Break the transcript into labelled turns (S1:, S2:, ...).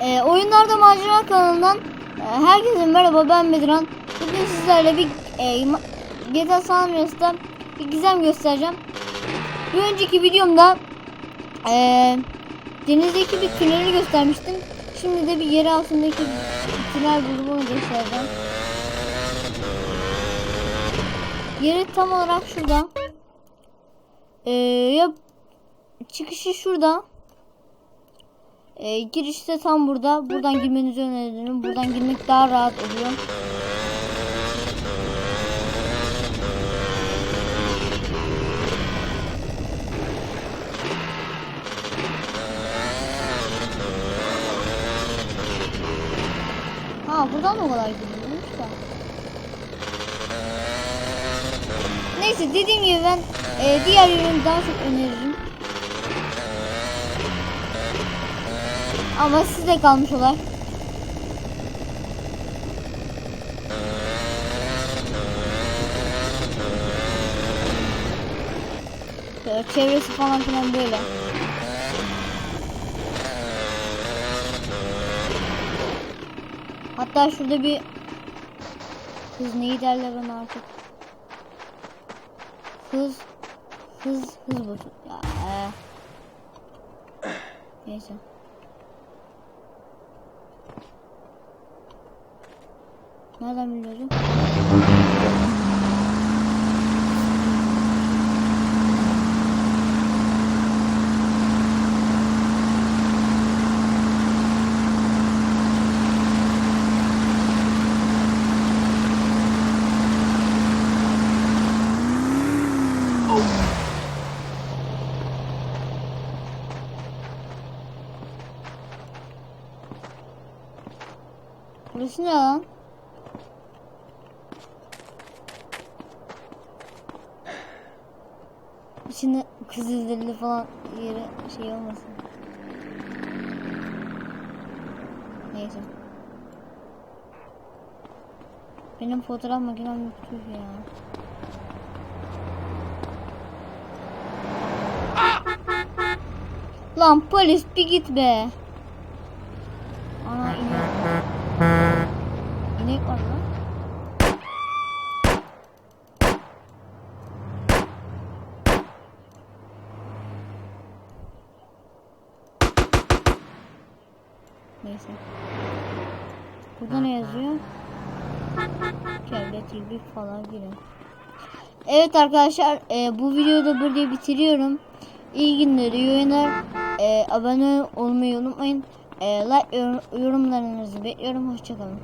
S1: Ee, oyunlarda macera kanalından e, herkese merhaba ben Bedran. Bugün sizlerle bir e, GTA San Andreas'ta bir gizem göstereceğim. Bir önceki videomda e, denizdeki bir tüneli göstermiştim. Şimdi de bir yer altındaki tünel buldum onu göstereceğim. Yeri tam olarak şurada. Ee, ya çıkışı şurada. Ee, giriş de tam burada. Buradan girmenizi öneririm. Buradan girmek daha rahat oluyor. Ha buradan da o kadar gidiyormuş da. Neyse dediğim gibi ben e, diğer ürünü daha çok öneririm. Ama size kalmış olay. Çevresi falan filan böyle. Hatta şurada bir hız neyi derler ona artık. Hız hız hız bu. Ya, e. Neyse. Nereden biliyorum? Burası ne lan? İçinde kızılderili falan yeri şey olmasın. Neyse. Benim fotoğraf makinem yok tüh ya. Lan polis bir git be. Ana inek. İnek var lan. Neyse. Burada ne yazıyor? Çevre TV falan girin. Evet arkadaşlar e, bu videoyu da burada bitiriyorum. İyi günler, iyi oyunlar. E, abone olmayı unutmayın. E, like yorum- yorumlarınızı bekliyorum. Hoşçakalın.